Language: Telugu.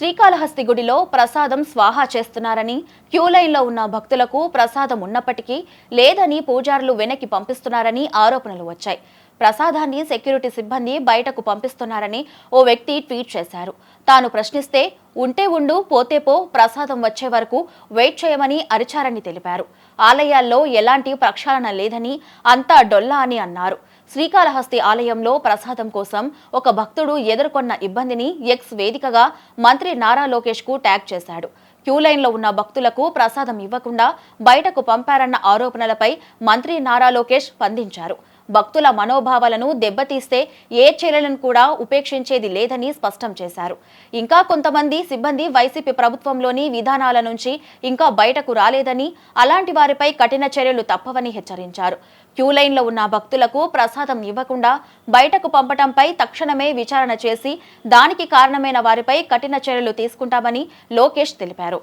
శ్రీకాళహస్తి గుడిలో ప్రసాదం స్వాహా చేస్తున్నారని క్యూ లైన్లో ఉన్న భక్తులకు ప్రసాదం ఉన్నప్పటికీ లేదని పూజారులు వెనక్కి పంపిస్తున్నారని ఆరోపణలు వచ్చాయి. ప్రసాదాన్ని సెక్యూరిటీ సిబ్బంది బయటకు పంపిస్తున్నారని ఓ వ్యక్తి ట్వీట్ చేశారు. తాను ప్రశ్నిస్తే ఉంటే ఉండు పోతే పో ప్రసాదం వచ్చే వరకు వెయిట్ చేయమని అరిచారని తెలిపారు. ఆలయాల్లో ఎలాంటి ప్రక్షాళన లేదని అంతా డొల్లా అని అన్నారు. శ్రీకాళహస్తి ఆలయంలో ప్రసాదం కోసం ఒక భక్తుడు ఎదుర్కొన్న ఇబ్బందిని ఎక్స్ వేదికగా మంత్రి నారా లోకేష్కు ట్యాగ్ చేశాడు. క్యూ లైన్లో ఉన్న భక్తులకు ప్రసాదం ఇవ్వకుండా బయటకు పంపారన్న ఆరోపణలపై మంత్రి నారా లోకేష్ స్పందించారు. భక్తుల మనోభావాలను దెబ్బతీస్తే ఏ చర్యలను కూడా ఉపేక్షించేది లేదని స్పష్టం చేశారు. ఇంకా కొంతమంది సిబ్బంది వైసీపీ ప్రభుత్వంలోని విధానాల నుంచి ఇంకా బయటకు రాలేదని అలాంటి వారిపై కఠిన చర్యలు తప్పవని హెచ్చరించారు. క్యూ లైన్లో ఉన్న భక్తులకు ప్రసాదం ఇవ్వకుండా బయటకు పంపటంపై తక్షణమే విచారణ చేసి దానికి కారణమైన వారిపై కఠిన చర్యలు తీసుకుంటామని లోకేష్ తెలిపారు.